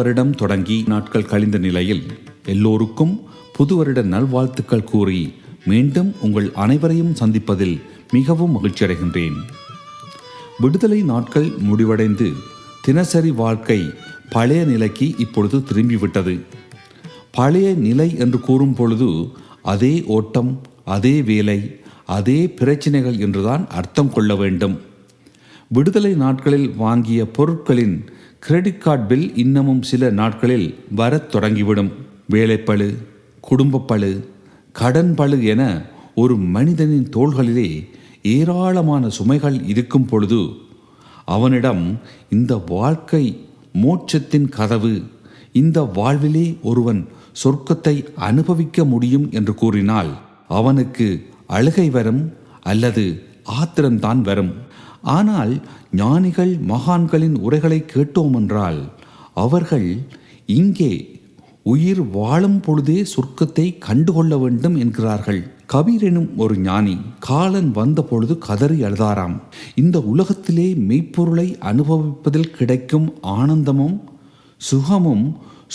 வருடம் தொடங்கி நாட்கள் கழிந்த நிலையில் எல்லோருக்கும் புது வருட நல்வாழ்த்துக்கள் கூறி மீண்டும் உங்கள் அனைவரையும் சந்திப்பதில் மிகவும் மகிழ்ச்சியடைகின்றேன். விடுதலை நாட்கள் முடிவடைந்து தினசரி வாழ்க்கை பழைய நிலைக்கு இப்பொழுது திரும்பிவிட்டது. பழைய நிலை என்று கூறும் பொழுது அதே ஓட்டம் அதே வேலை அதே பிரச்சினைகள் என்றுதான் அர்த்தம் கொள்ள வேண்டும். விடுதலை நாட்களில் வாங்கிய பொருட்களின் கிரெடிட் கார்டு பில் இன்னமும் சில நாட்களில் வரத் தொடங்கிவிடும். வேலைப்பளு குடும்பப்பழு கடன் பளு என ஒரு மனிதனின் தோள்களிலே ஏராளமான சுமைகள் இருக்கும் பொழுது அவனிடம் இந்த வாழ்க்கை மோட்சத்தின் கதவு இந்த வாழ்விலே ஒருவன் சொர்க்கத்தை அனுபவிக்க முடியும் என்று கூறினால் அவனுக்கு அழுகை வரும் அல்லது ஆத்திரம்தான் வரும். ஆனால் ஞானிகள் மகான்களின் உரைகளை கேட்டோமென்றால் அவர்கள் இங்கே உயிர் வாழும் பொழுதே சொர்க்கத்தை கண்டுகொள்ள வேண்டும் என்கிறார்கள். கபீர் எனும் ஒரு ஞானி காலன் வந்த பொழுது கதறி அழுதாராம். இந்த உலகத்திலே மெய்ப்பொருளை அனுபவிப்பதில் கிடைக்கும் ஆனந்தமும் சுகமும்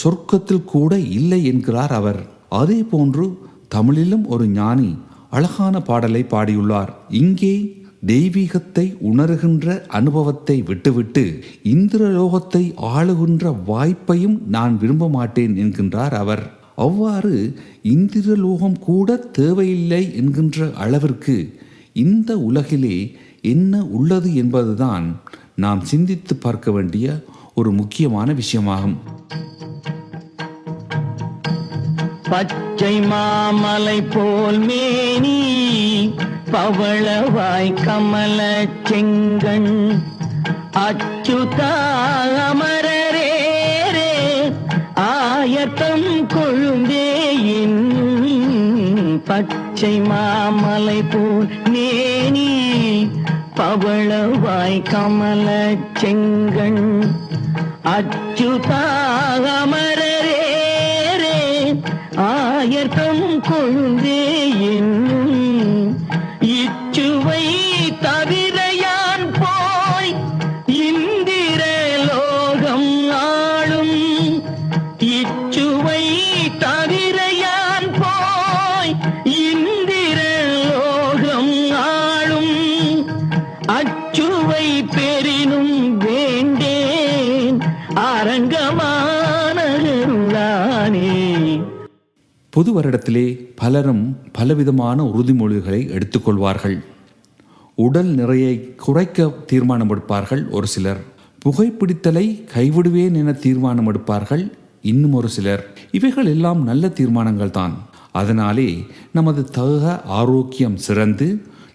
சொர்க்கத்தில் கூட இல்லை என்கிறார் அவர். அதே போன்று தமிழிலும் ஒரு ஞானி அழகான பாடலை பாடியுள்ளார். இங்கே தெய்வீகத்தை உணர்கின்ற அனுபவத்தை விட்டுவிட்டு இந்திரலோகத்தை ஆளுகின்ற வாய்ப்பையும் நான் விரும்ப மாட்டேன் என்கின்றார் அவர். அவ்வாறு இந்திரலோகம் கூட தேவையில்லை என்கின்ற அளவிற்கு இந்த உலகிலே என்ன உள்ளது என்பதுதான் நாம் சிந்தித்து பார்க்க வேண்டிய ஒரு முக்கியமான விஷயமாகும். பச்சை மாமலை போல் மேனி பவளவாய் கமல செங்கண் அச்சுதா அமரரே ஆயத்தம் கொழுந்தேயின் பச்சை மாமலை போல் நேனி பவளவாய் கமல செங்கண் அச்சுதா அமரரே ஆயத்தம் கொழுந்தேயின் அவை தவிர யான் போய் இந்திர லோகம் ஆளும்? இச்சுவை தவிர யான் போய் இந்திர லோகம் ஆளும்? அச்சுவை பெரினும் வேண்டேன் அரங்கமானருளானே. புது வருடத்திலே பலரும் பலவிதமான உறுதிமொழிகளை எடுத்துக்கொள்வார்கள். உடல் நிறையை குறைக்க தீர்மானம் எடுப்பார்கள் ஒரு சிலர். புகைப்பிடித்தலை கைவிடுவேன் என தீர்மானம் எடுப்பார்கள் இன்னும் ஒரு சிலர். இவைகள் எல்லாம் நல்ல தீர்மானங்கள் தான். அதனாலே நமது தக ஆரோக்கியம் சிறந்து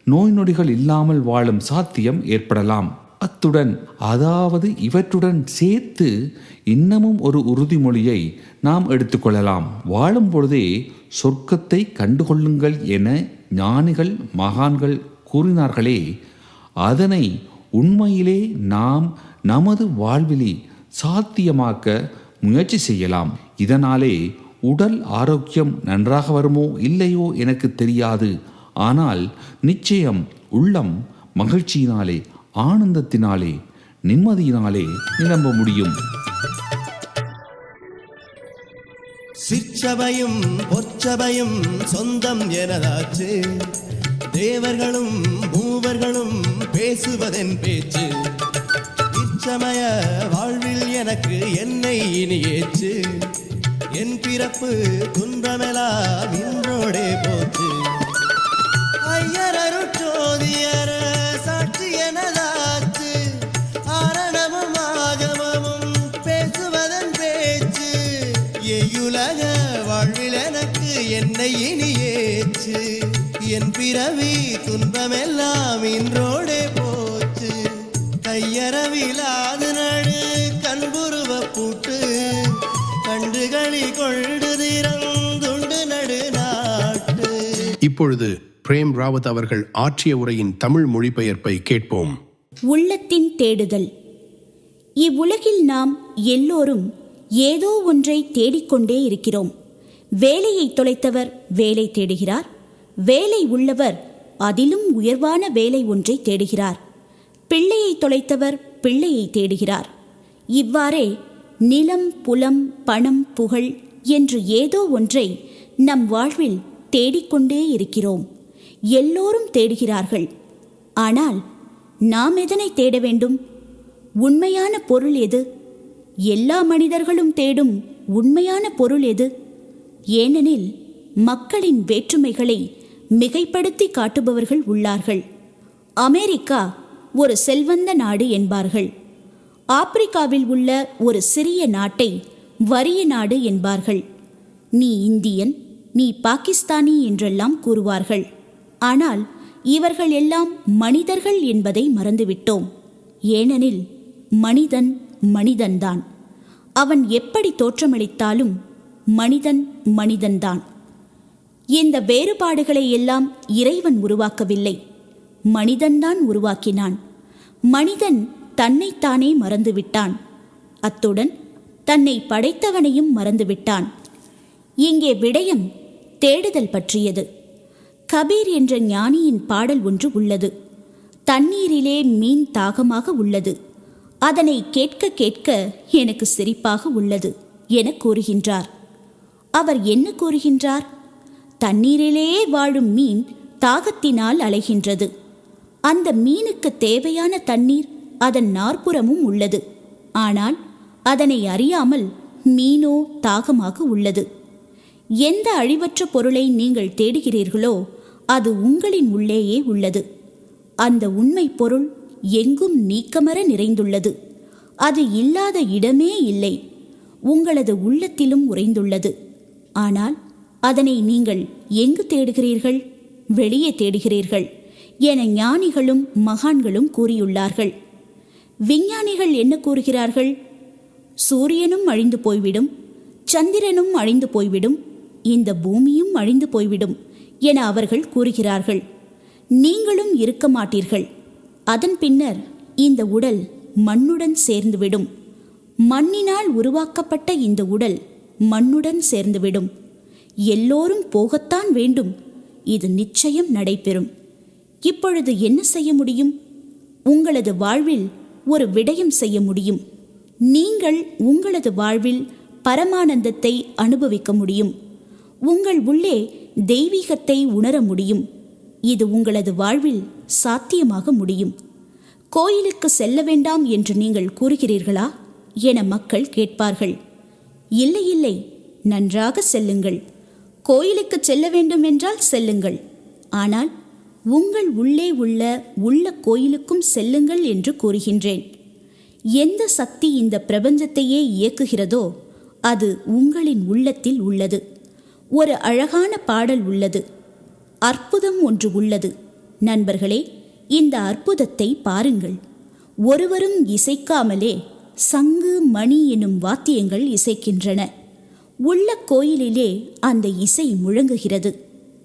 நோய் நொடிகள் இல்லாமல் வாழும் சாத்தியம் ஏற்படலாம். அத்துடன் அதாவது இவற்றுடன் சேர்த்து இன்னமும் ஒரு உறுதிமொழியை நாம் எடுத்துக்கொள்ளலாம் வாழும் பொழுதே சொர்க்கத்தை கண்டுகொள்ளுங்கள் என ஞானிகள் மகான்கள் கூறினார்களே அதனை உண்மையிலே நாம் நமது வாழ்விலே சாத்தியமாக்க முயற்சி செய்யலாம். இதனாலே உடல் ஆரோக்கியம் நன்றாக வருமோ இல்லையோ எனக்கு தெரியாது. ஆனால் நிச்சயம் உள்ளம் மகிழ்ச்சியினாலே ஆனந்தத்தினாலே நிம்மதியினாலே நிரம்ப முடியும். சிற்றவையும் சொந்தம் எனதாச்சு. தேவர்களும் மூவர்களும் பேசுவதென் பேச்சு. இச்சமய வாழ்வில் எனக்கு என்னை இனி ஏச்சு என் பிறப்பு துன்பமெல்லாம் இன்றோடே போச்சு ஐயர் அருட்சோதியர் சாட்சி எனதாச்சு ஆரணமும் ஆகமமும் பேசுவதன் பேச்சு. எயுலக வாழ்வில் எனக்கு என்னை இனி என் பிறவி துன்பமெல்லாம் இன்றோடே போச்சு. கையறவிலாது நடு கண்புருவ பூட்டு. கண்டுகளி கொண்டு திறந்துண்டு நடு நாட்டு. இப்பொழுது பிரேம் ராவத் அவர்கள் ஆற்றிய உரையின் தமிழ் மொழிபெயர்ப்பை கேட்போம். உள்ளத்தின் தேடுதல். இவ்வுலகில் நாம் எல்லோரும் ஏதோ ஒன்றை தேடிக்கொண்டே இருக்கிறோம். வேலையை தொலைத்தவர் வேலை தேடுகிறார். வேலை உள்ளவர் அதிலும் உயர்வான வேலை ஒன்றை தேடுகிறார். பிள்ளையை தொலைத்தவர் பிள்ளையை தேடுகிறார். இவ்வாறே நிலம் புலம் பணம் புகழ் என்று ஏதோ ஒன்றை நம் வாழ்வில் தேடிக்கொண்டே இருக்கிறோம். எல்லோரும் தேடுகிறார்கள். ஆனால் நாம் எதனை தேட வேண்டும்? உண்மையான பொருள் எது? எல்லா மனிதர்களும் தேடும் உண்மையான பொருள் எது? ஏனெனில் மக்களின் வேற்றுமைகளை மிகைப்படுத்தி காட்டுபவர்கள் உள்ளார்கள். அமெரிக்கா ஒரு செல்வந்த நாடு என்பார்கள். ஆப்பிரிக்காவில் உள்ள ஒரு சிறிய நாட்டை வறிய நாடு என்பார்கள். நீ இந்தியன் நீ பாகிஸ்தானி என்றெல்லாம் கூறுவார்கள். ஆனால் இவர்கள் எல்லாம் மனிதர்கள் என்பதை மறந்துவிட்டோம். ஏனெனில் மனிதன் மனிதன்தான். அவன் எப்படி தோற்றமளித்தாலும் மனிதன் மனிதன்தான். இந்த வேறுபாடுகளை எல்லாம் இறைவன் உருவாக்கவில்லை. மனிதன்தான் உருவாக்கினான். மனிதன் தன்னைத்தானே மறந்துவிட்டான். அத்துடன் தன்னை படைத்தவனையும் மறந்துவிட்டான். இங்கே விடயம் தேடுதல் பற்றியது. கபீர் என்ற ஞானியின் பாடல் ஒன்று உள்ளது. தண்ணீரிலே மீன் தாகமாக உள்ளது. அதனை கேட்க கேட்க எனக்கு சிரிப்பாக உள்ளது என கூறுகின்றார். அவர் என்ன கூறுகின்றார்? தண்ணீரிலே வாழும் மீன் தாகத்தினால் அலைகின்றது. அந்த மீனுக்கு தேவையான தண்ணீர் அதன் நாற்புறமும் உள்ளது. ஆனால் அதனை அறியாமல் மீனோ தாகமாக உள்ளது. எந்த அழிவற்ற பொருளை நீங்கள் தேடுகிறீர்களோ அது உங்களின் உள்ளேயே உள்ளது. அந்த உண்மை பொருள் எங்கும் நீக்கமர நிறைந்துள்ளது. அது இல்லாத இடமே இல்லை. உங்களது உள்ளத்திலும் உறைந்துள்ளது. ஆனால் அதனை நீங்கள் எங்கு தேடுகிறீர்கள்? வெளியே தேடுகிறீர்கள். என ஞானிகளும் மகான்களும் கூறியுள்ளார்கள். விஞ்ஞானிகள் என்ன கூறுகிறார்கள்? சூரியனும் அழிந்து போய்விடும். சந்திரனும் அழிந்து போய்விடும். இந்த பூமியும் அழிந்து போய்விடும் என அவர்கள் கூறுகிறார்கள். நீங்களும் இருக்க மாட்டீர்கள். அதன் பின்னர் இந்த உடல் மண்ணுடன் சேர்ந்துவிடும். மண்ணினால் உருவாக்கப்பட்ட இந்த உடல் மண்ணுடன் சேர்ந்துவிடும். எல்லோரும் போகத்தான் வேண்டும். இது நிச்சயம் நடைபெறும். இப்பொழுது என்ன செய்ய முடியும்? உங்களது வாழ்வில் ஒரு விடயம் செய்ய முடியும். நீங்கள் உங்களது வாழ்வில் பரமானந்தத்தை அனுபவிக்க முடியும். உங்கள் உள்ளே தெய்வீகத்தை உணர முடியும். இது உங்களது வாழ்வில் சாத்தியமாக முடியும். கோயிலுக்கு செல்ல வேண்டாம் என்று நீங்கள் கூறுகிறீர்களா? என மக்கள் கேட்பார்கள். இல்லை இல்லை நன்றாக செல்லுங்கள். கோயிலுக்கு செல்ல வேண்டும் என்றால் செல்லுங்கள். ஆனால் உங்கள் உள்ளே உள்ள உள்ள கோயிலுக்கும் செல்லுங்கள் என்று கூறுகின்றேன். எந்த சக்தி இந்த பிரபஞ்சத்தையே இயக்குகிறதோ அது உங்களின் உள்ளத்தில் உள்ளது. ஒரு அழகான பாடல் உள்ளது. அற்புதம் ஒன்று உள்ளது. நண்பர்களே இந்த அற்புதத்தை பாருங்கள். ஒருவரும் இசைக்காமலே சங்கு மணி எனும் வாத்தியங்கள் இசைக்கின்றன. உள்ள கோயிலிலே அந்த இசை முழங்குகிறது.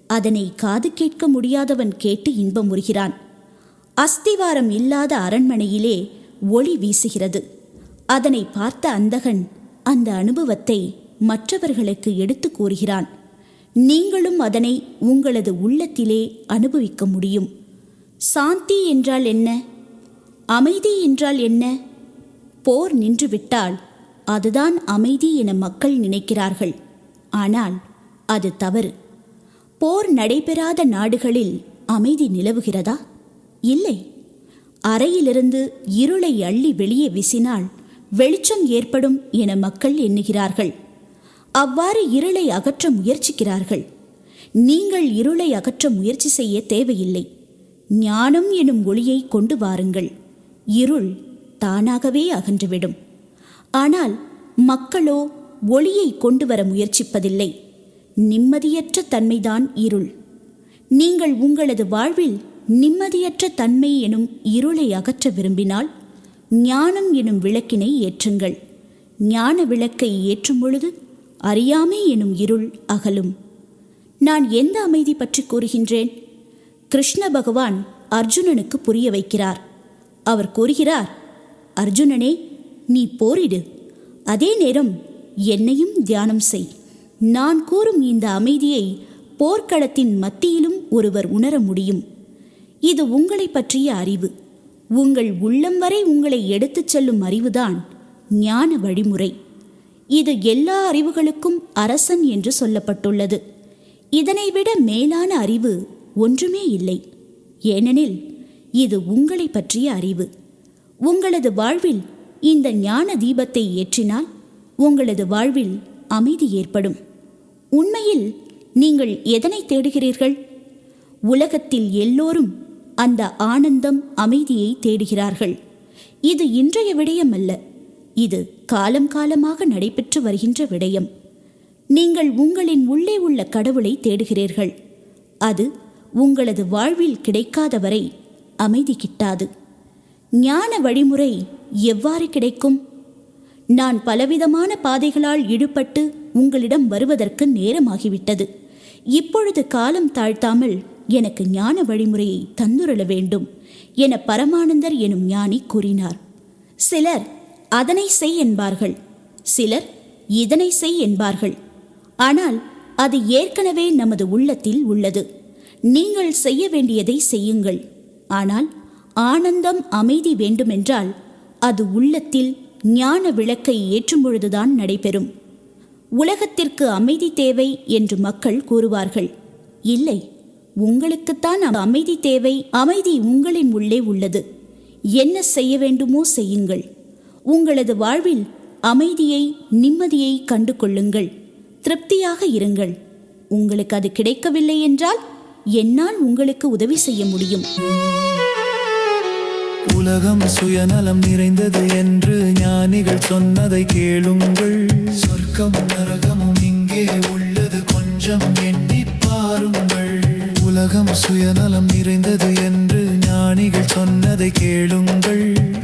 அதனை காது கேட்க முடியாதவன் கேட்டு இன்பம் முறுகிறான் அஸ்திவாரம் இல்லாத அரண்மனையிலே ஒளி வீசுகிறது. அதனை பார்த்த அந்தகன் அந்த அனுபவத்தை மற்றவர்களுக்கு எடுத்து கூறுகிறான். நீங்களும் அதனை உங்களது உள்ளத்திலே அனுபவிக்க முடியும். சாந்தி என்றால் என்ன? அமைதி என்றால் என்ன? போர் நின்றுவிட்டால் அதுதான் அமைதி என மக்கள் நினைக்கிறார்கள். ஆனால் அது தவறு. போர் நடைபெறாத நாடுகளில் அமைதி நிலவுகிறதா? இல்லை. அறையிலிருந்து இருளை அள்ளி வெளியே வீசினால் வெளிச்சம் ஏற்படும் என மக்கள் எண்ணுகிறார்கள். அவ்வாறு இருளை அகற்ற முயற்சிக்கிறார்கள். நீங்கள் இருளை அகற்ற முயற்சி செய்ய தேவையில்லை. ஞானம் எனும் ஒளியை கொண்டு வாருங்கள். இருள் தானாகவே அகன்றுவிடும். ஆனால் மக்களோ ஒளியை கொண்டு வர முயற்சிப்பதில்லை. நிம்மதியற்ற தன்மைதான் இருள். நீங்கள் உங்களது வாழ்வில் நிம்மதியற்ற தன்மை எனும் இருளை அகற்ற விரும்பினால் ஞானம் எனும் விளக்கினை ஏற்றுங்கள். ஞான விளக்கை ஏற்றும் பொழுது அறியாமை எனும் இருள் அகலும். நான் எந்த அமைதி பற்றி கூறுகின்றேன்? கிருஷ்ண பகவான் அர்ஜுனனுக்கு புரிய வைக்கிறார். அவர் கூறுகிறார் அர்ஜுனனே நீ போரிடு. அதே நேரம் என்னையும் தியானம் செய். நான் கூறும் இந்த அமைதியை போர்க்களத்தின் மத்தியிலும் ஒருவர் உணர முடியும். இது உங்களை பற்றிய அறிவு. உங்கள் உள்ளம் வரை உங்களை எடுத்துச் செல்லும் அறிவுதான் ஞான வழிமுறை. இது எல்லா அறிவுகளுக்கும் அரசன் என்று சொல்லப்பட்டுள்ளது. இதனை விட மேலான அறிவு ஒன்றுமே இல்லை. ஏனெனில் இது உங்களை பற்றிய அறிவு. உங்களது வாழ்வில் இந்த ஞான தீபத்தை ஏற்றினால் உங்களது வாழ்வில் அமைதி ஏற்படும். உண்மையில் நீங்கள் எதனை தேடுகிறீர்கள்? உலகத்தில் எல்லோரும் அந்த ஆனந்தம் அமைதியை தேடுகிறார்கள். இது இன்றைய விடயம் அல்ல. இது காலம் காலமாக நடைபெற்று வருகின்ற விடயம். நீங்கள் உங்களின் உள்ளே உள்ள கடவுளை தேடுகிறீர்கள். அது உங்களது வாழ்வில் கிடைக்காத வரை அமைதி கிட்டாது. ஞான வழிமுறை எவ்வாறு கிடைக்கும்? நான் பலவிதமான பாதைகளால் ஈடுபட்டு உங்களிடம் வருவதற்கு நேரமாகிவிட்டது. இப்பொழுது காலம் தாழ்த்தாமல் எனக்கு ஞான வழிமுறையை தந்துரள வேண்டும் என பரமானந்தர் எனும் ஞானி கூறினார். சிலர் அதனை செய் என்பார்கள். சிலர் இதனை செய் என்பார்கள். ஆனால் அது ஏற்கனவே நமது உள்ளத்தில் உள்ளது. நீங்கள் செய்ய வேண்டியதை செய்யுங்கள். ஆனால் ஆனந்தம் அமைதி வேண்டுமென்றால் அது உள்ளத்தில் ஞான விளக்கை ஏற்றும் பொழுதுதான் நடைபெறும். உலகத்திற்கு அமைதி தேவை என்று மக்கள் கூறுவார்கள். இல்லை உங்களுக்குத்தான் அமைதி தேவை அமைதி உங்களின் உள்ளே உள்ளது. என்ன செய்ய வேண்டுமோ செய்யுங்கள். உங்களது வாழ்வில் அமைதியை நிம்மதியை கண்டு கொள்ளுங்கள் திருப்தியாக இருங்கள். உங்களுக்கு அது கிடைக்கவில்லை என்றால் என்னால் உங்களுக்கு உதவி செய்ய முடியும். உலகம் சுயநலம் நிறைந்தது என்று ஞானிகள் சொன்னதை கேளுங்கள். சொர்க்கம் நரகமும் இங்கே உள்ளது கொஞ்சம் எண்ணி பாருங்கள். உலகம் சுயநலம் நிறைந்தது என்று ஞானிகள் சொன்னதை கேளுங்கள்.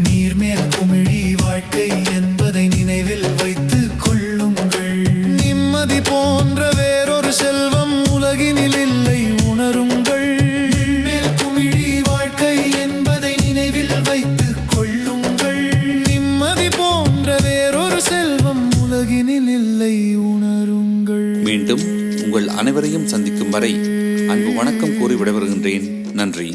வரை அன்பு வணக்கம் கூறி விடைபெறுகின்றேன். நன்றி.